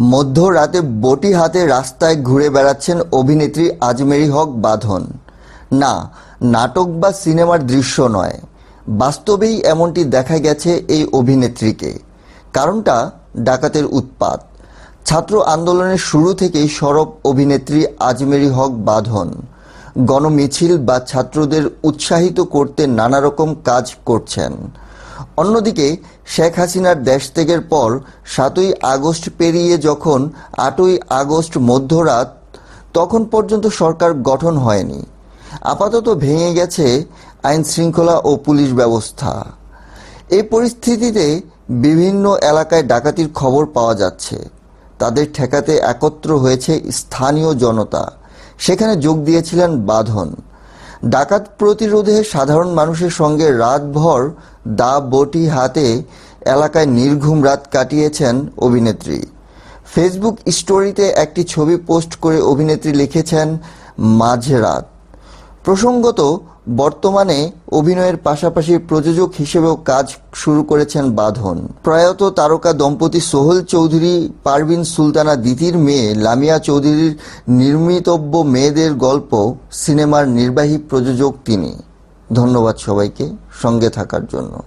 মধ্যরাতে বটি হাতে রাস্তায় ঘুরে বেড়াচ্ছেন অভিনেত্রী আজমেরি হক বাঁধন। না, নাটক বা সিনেমার দৃশ্য নয়। বাস্তবেই এমনটি দেখা গেছে এই অভিনেত্রীকে। কারণটা ডাকাতের উৎপাত। ছাত্র আন্দোলনের শুরু থেকেই সরব অভিনেত্রী আজমেরি হক বাঁধন। গণমিছিল বা ছাত্রদের উৎসাহিত করতে নানা রকম কাজ করছেন। অন্যদিকে, শেখ হাসিনার দেশ ত্যাগের পর সাতই আগস্ট পেরিয়ে যখন আটই আগস্ট মধ্যরাত, তখন পর্যন্ত সরকার গঠন হয়নি। আপাতত ভেঙে গেছে আইন শৃঙ্খলা ও পুলিশ ব্যবস্থা। এই পরিস্থিতিতে বিভিন্ন এলাকায় ডাকাতির খবর পাওয়া যাচ্ছে। তাদের ঠেকাতে একত্র হয়েছে স্থানীয় জনতা। সেখানে যোগ দিয়েছিলেন বাঁধন। ডাকাত প্রতিরোধে সাধারণ মানুষের সঙ্গে রাতভর দা বটি হাতে এলাকায় নির্ঘুম রাত কাটিয়েছেন অভিনেত্রী। ফেসবুক স্টোরিতে একটি ছবি পোস্ট করে অভিনেত্রী লিখেছেন মাঝরাত প্রসঙ্গত, বর্তমানে অভিনয়ের পাশাপাশি প্রযোজক হিসেবেও কাজ শুরু করেছেন বাঁধন। প্রয়াত তারকা দম্পতি সোহল চৌধুরী, পারভিন সুলতানা দিতির মেয়ে লামিয়া চৌধুরীর নির্মিতব্য মেয়েদের গল্প সিনেমার নির্বাহী প্রযোজক তিনি। ধন্যবাদ সবাইকে সঙ্গে থাকার জন্য।